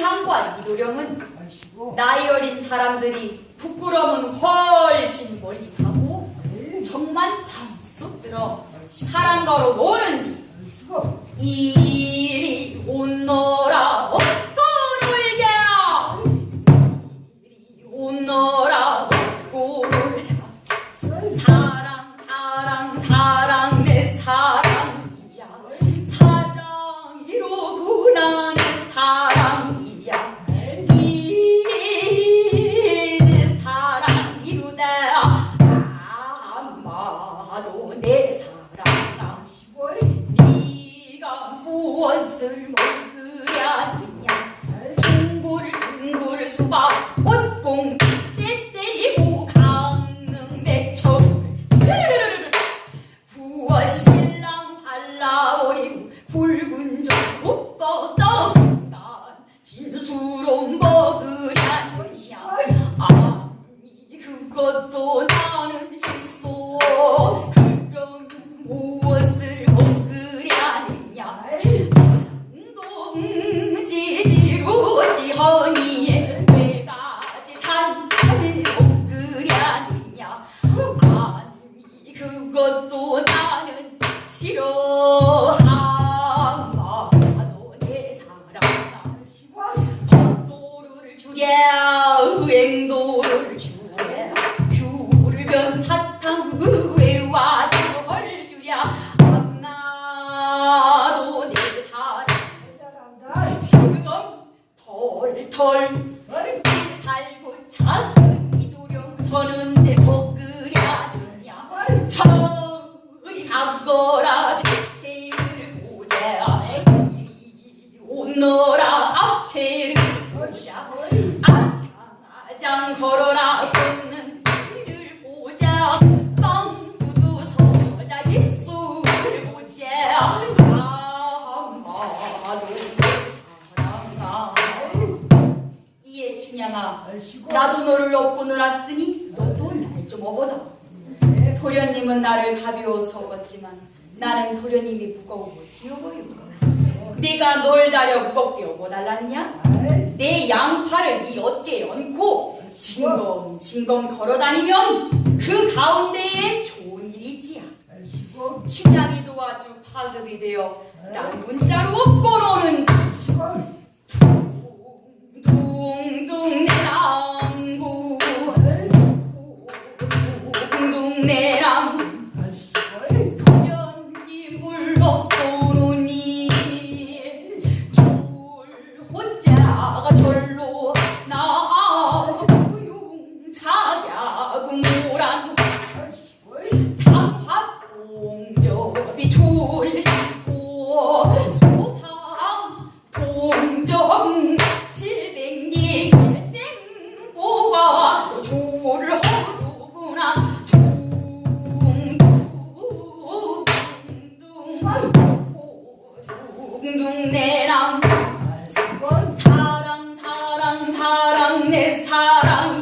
향과 이도령은 나이 어린 사람들이 부끄러움은 훨씬 멀리 가고 정말 담 쏙 들어 사랑가로 오는 뒤이 가거라 뒤태를 보자 이리. 오너라 앞태를 보자 아장아장 걸어라 걷는 길을 보자. 빵구두 서자 입술을 보자. 아마도 내 사랑아. 이에 춘향아 나도 너를 업고 놀았으니 너도 날 좀 업어다 도련님은 나를 가벼워서 업었지만 나는 도련님이 무거워 지어보여 네가 널 다려 무겁게 업어달랐냐? 내 양팔을 네 어깨에 얹고 징검 징검 걸어다니면 그 가운데에 좋은 일이지야 춘향이 도와주 파급이 되어 난 문자로 업고 노는 사랑 내 사랑